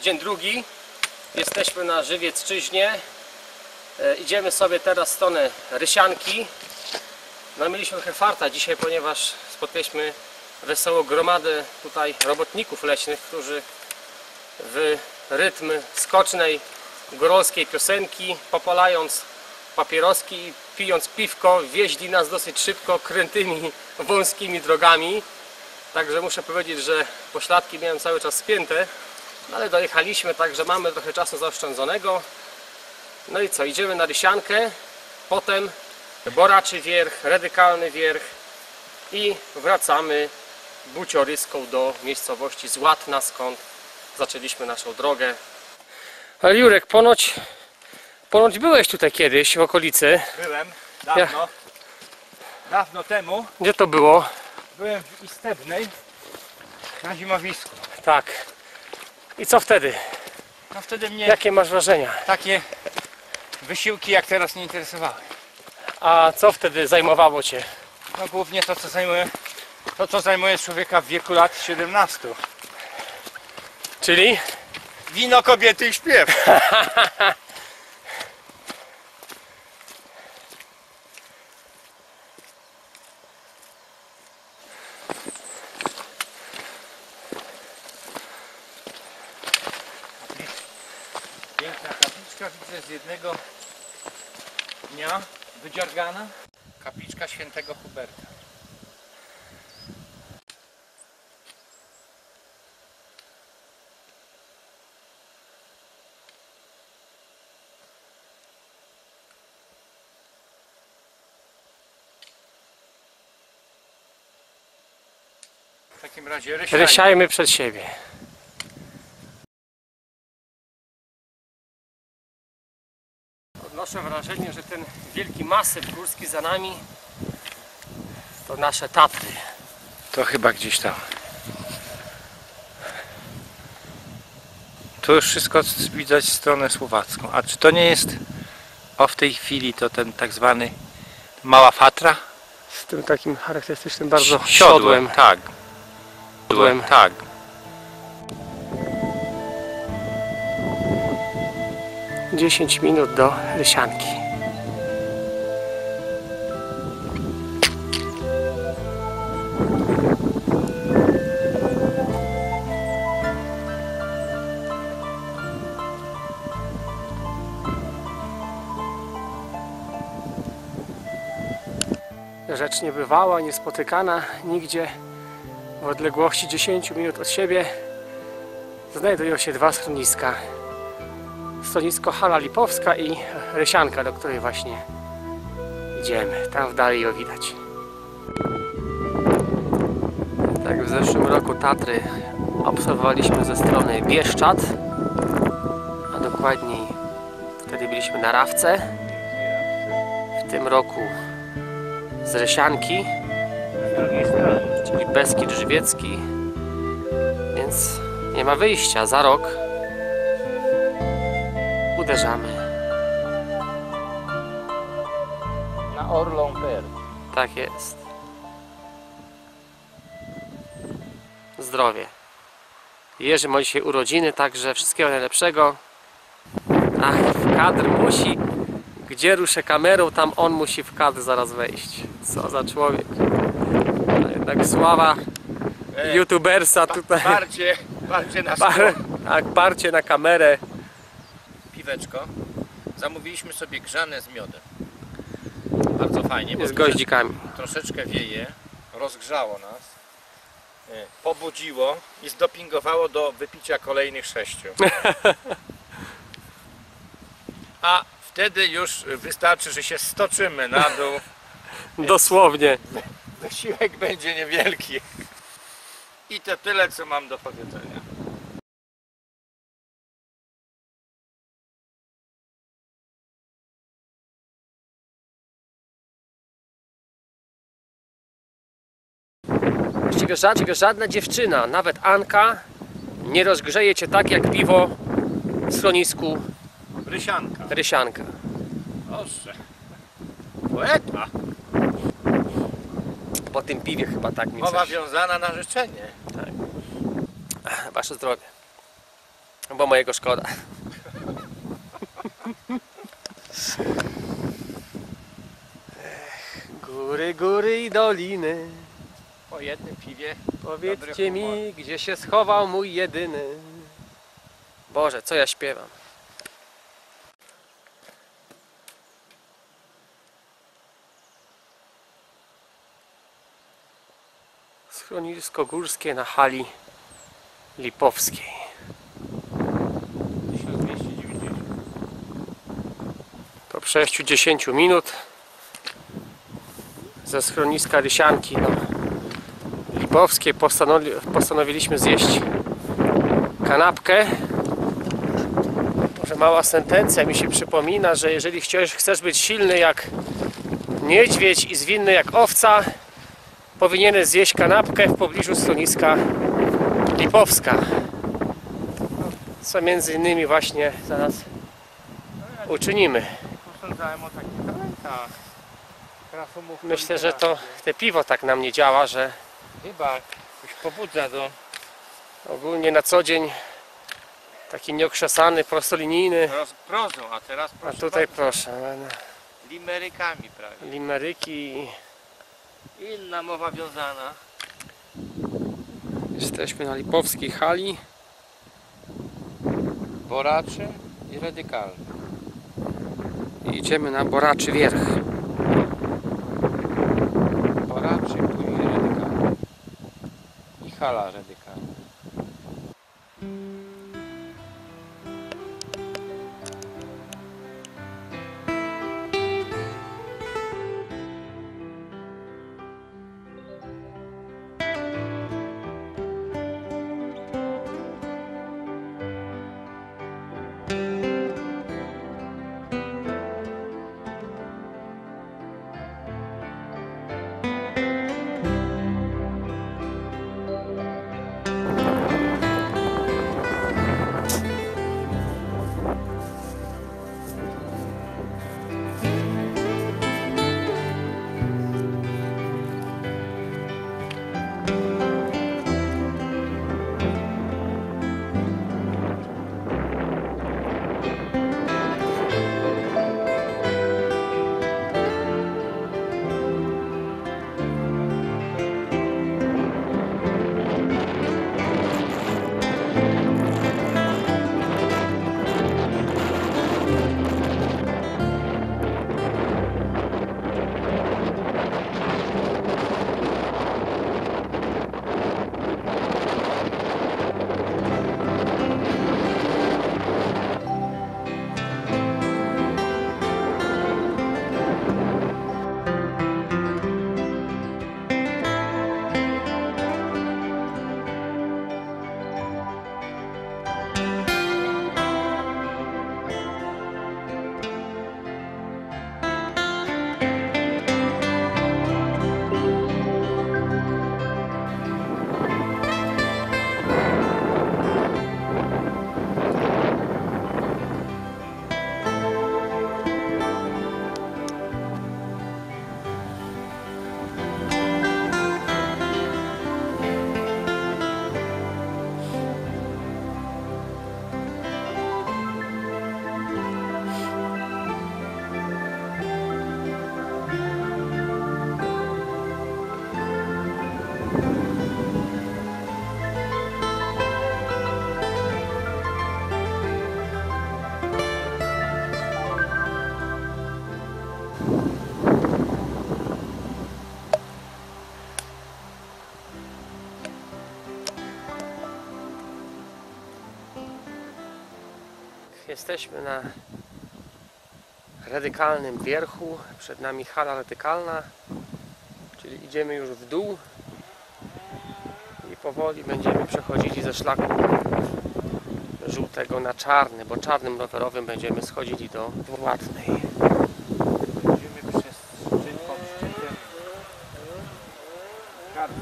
dzień drugi. Jesteśmy na Żywiecczyźnie. E, Idziemy sobie teraz w stronę Rysianki. No mieliśmy trochę farta dzisiaj, ponieważ spotkaliśmy wesołą gromadę tutaj robotników leśnych, którzy w rytm skocznej góralskiej piosenki, popalając papieroski i pijąc piwko, wieźli nas dosyć szybko krętymi, wąskimi drogami. Także muszę powiedzieć, że pośladki miałem cały czas spięte, no ale dojechaliśmy, także mamy trochę czasu zaoszczędzonego. No i co, idziemy na Rysiankę, potem Boraczy Wierch, Radykalny Wierch i wracamy bucioryską do miejscowości Złatna, skąd zaczęliśmy naszą drogę. Ale Jurek, ponoć, ponoć byłeś tutaj kiedyś w okolicy. Byłem dawno, dawno temu, Gdzie to było? byłem w Istebnej na zimowisku. Tak. I co wtedy? No wtedy mnie Jakie masz wrażenia? takie wysiłki jak teraz nie interesowały. A co wtedy zajmowało Cię? No głównie to co zajmuje, to co zajmuje człowieka w wieku lat 17. Czyli? Wino, kobiety i śpiew. Piękna z jednego dnia wydziargana. Kapliczka świętego Huberta. W takim razie rysiajmy. Rysiajmy przed siebie. Wrażenie, że ten wielki masyw górski za nami to nasze Tatry. To chyba gdzieś tam. Tu już wszystko widać stronę słowacką. A czy to nie jest o w tej chwili to ten tak zwany Mała Fatra? Z tym takim charakterystycznym bardzo Siodłem. siodłem. Tak. Siodłem. Tak. 10 minut do Rysianki. Rzecz niebywała, niespotykana nigdzie w odległości 10 minut od siebie znajdują się dwa schroniska schronisko Hala Lipowska i Rysianka, do której właśnie idziemy. Tam w dali ją widać. Tak, w zeszłym roku Tatry obserwowaliśmy ze strony Bieszczad, a dokładniej wtedy byliśmy na Rawce. W tym roku z Rysianki, czyli Beskid Żywiecki, więc nie ma wyjścia. Za rok uderzamy. Na Orlą Per. Tak jest. Zdrowie. Jerzy ma dzisiaj urodziny, także wszystkiego najlepszego. Ach, w kadr musi. Gdzie ruszę kamerą, tam on musi w kadr zaraz wejść. Co za człowiek. No jednak sława youtubersa tutaj. Bardziej, bardziej na tak, parcie na kamerę. Piweczko. Zamówiliśmy sobie grzane z miodem. Bardzo fajnie, bo Z goździkami. troszeczkę wieje, rozgrzało nas, e, pobudziło i zdopingowało do wypicia kolejnych sześciu. A wtedy już wystarczy, że się stoczymy na dół. Dosłownie. Wysiłek będzie niewielki. I to tyle, co mam do powiedzenia. Właściwie żadna, żadna dziewczyna, nawet Anka, nie rozgrzeje cię tak jak piwo w schronisku Rysianka. Rysianka. Proszę. Poeta. Po tym piwie chyba tak mi Mowa coś. wiązana na życzenie. Wasze zdrowie. Bo mojego szkoda. Góry, góry i doliny. Po jednym piwie Powiedzcie mi, gdzie się schował mój jedyny. Boże, co ja śpiewam? Schronisko górskie na hali Lipowskiej. 1290. Po przejściu 10 minut ze schroniska Rysianki Lipowskiej postanowi, postanowiliśmy zjeść kanapkę. Może mała sentencja mi się przypomina, że jeżeli chcesz, chcesz być silny jak niedźwiedź i zwinny jak owca, powinieneś zjeść kanapkę w pobliżu schroniska Lipowska. Co między innymi właśnie zaraz uczynimy. Myślę, że to te piwo tak na mnie działa, że Chyba już pobudza do ogólnie na co dzień taki nieokrzesany, prostolinijny. roz, prozą, a teraz A proszę tutaj bardzo, proszę, limerykami prawie. limeryki. Inna mowa wiązana. Jesteśmy na Lipowskiej hali. Boraczy i radykalny. i Idziemy na Boraczy Wierch. Boraczy, później radykalny. I hala radykalna. Jesteśmy na radykalnym wierchu. Przed nami hala radykalna, czyli idziemy już w dół i powoli będziemy przechodzili ze szlaku żółtego na czarny, bo czarnym rowerowym będziemy schodzili do Władnej. Będziemy przez szczyt pod szczytem. Karp.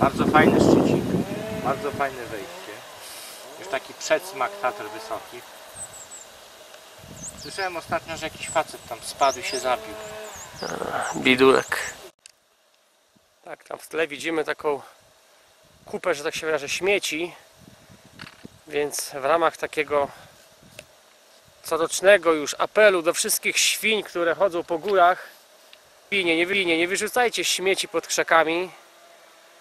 Bardzo fajny szczycik, bardzo fajne wejście. Już taki przedsmak Tatr Wysokich. Słyszałem ostatnio, że jakiś facet tam spadł i się zabił. Bidulek. Tak, tam w tle widzimy taką kupę, że tak się wyrażę, śmieci. Więc w ramach takiego corocznego już apelu do wszystkich świń, które chodzą po górach. Winie, nie winie, nie wyrzucajcie śmieci pod krzakami.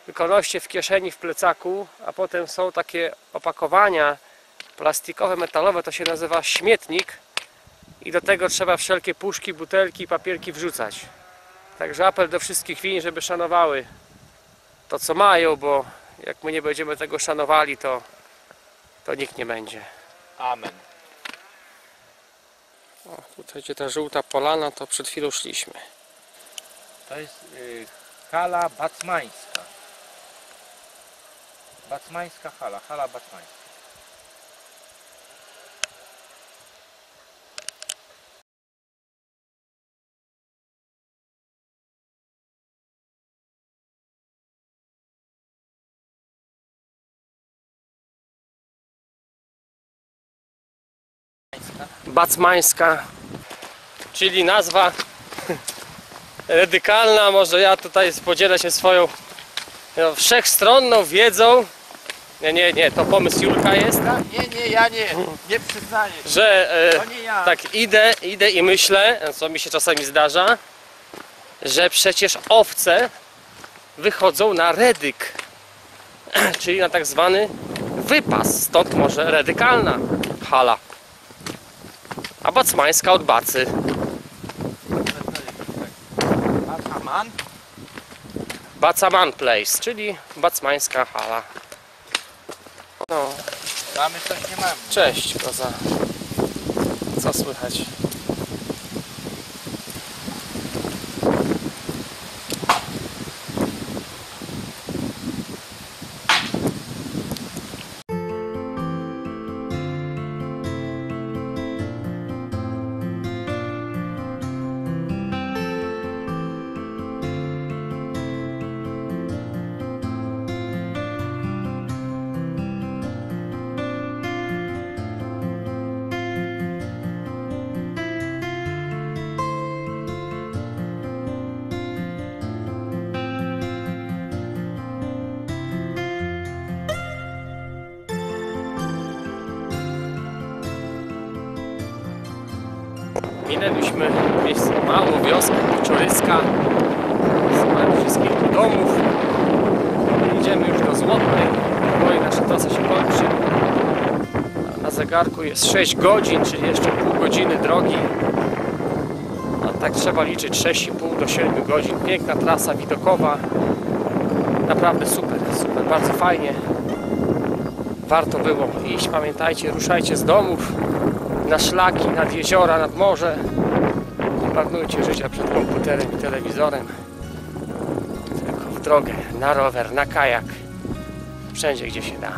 Tylko noście w kieszeni, w plecaku, a potem są takie opakowania plastikowe, metalowe, to się nazywa śmietnik i do tego trzeba wszelkie puszki, butelki, papierki wrzucać. Także apel do wszystkich win, żeby szanowały to co mają, bo jak my nie będziemy tego szanowali, to, to nikt nie będzie. Amen. O, tutaj gdzie ta żółta polana, to przed chwilą szliśmy. To jest y, hala bacmańska. Bacmańska hala, hala bacmańska. Bacmańska, czyli nazwa radykalna. Może ja tutaj podzielę się swoją no, wszechstronną wiedzą. Nie, nie, nie, to pomysł Julka jest, Nie, nie, ja nie, nie przyznaję. że e, nie ja. tak idę, idę i myślę, co mi się czasami zdarza, że przecież owce wychodzą na redyk, czyli na tak zwany wypas, stąd może radykalna hala. A bacmańska od bacy. Bacaman? Bacaman Place, czyli bacmańska hala. No, Mamy coś, nie mamy. cześć, koza. Co słychać? Minęliśmy miejsce, małą wioskę, Kocioryska. Słuchamy wszystkich domów. Idziemy już do Złotnej. Powoli nasza trasa się kończy. Na zegarku jest 6 godzin, czyli jeszcze pół godziny drogi. A tak trzeba liczyć 6,5 do 7 godzin. Piękna trasa widokowa. Naprawdę super, super, bardzo fajnie. Warto było iść. Pamiętajcie, ruszajcie z domów na szlaki, nad jeziora, nad morze. Nie marnujcie życia przed komputerem i telewizorem. Tylko w drogę, na rower, na kajak. Wszędzie, gdzie się da.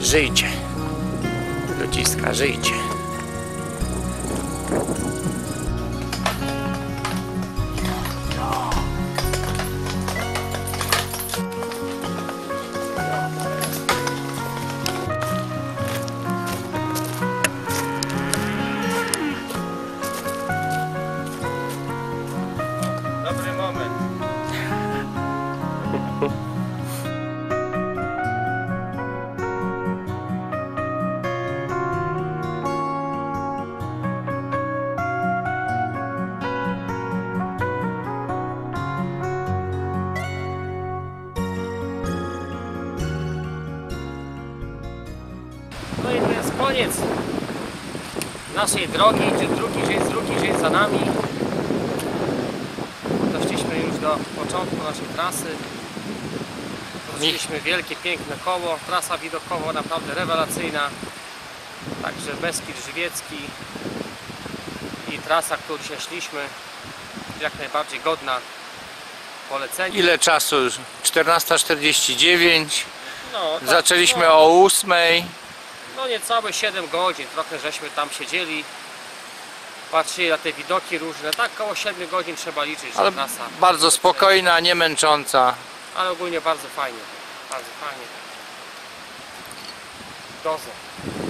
Żyjcie. Ludziska, żyjcie. No i to jest koniec naszej drogi, drugi dzień, drugi dzień za nami. Doszliśmy już do początku naszej trasy. Wróciliśmy wielkie, piękne koło. Trasa widokowo naprawdę rewelacyjna. Także Beskid Żywiecki i trasa, którą dzisiaj szliśmy, jak najbardziej godna polecenia. Ile czasu już? 14.49. No, tak, Zaczęliśmy no, o 8. No niecałe 7 godzin, trochę żeśmy tam siedzieli, patrzyli na te widoki różne, tak koło 7 godzin trzeba liczyć, Ale trasa. bardzo spokojna, nie męcząca. Ale ogólnie bardzo fajnie, bardzo fajnie. dozą.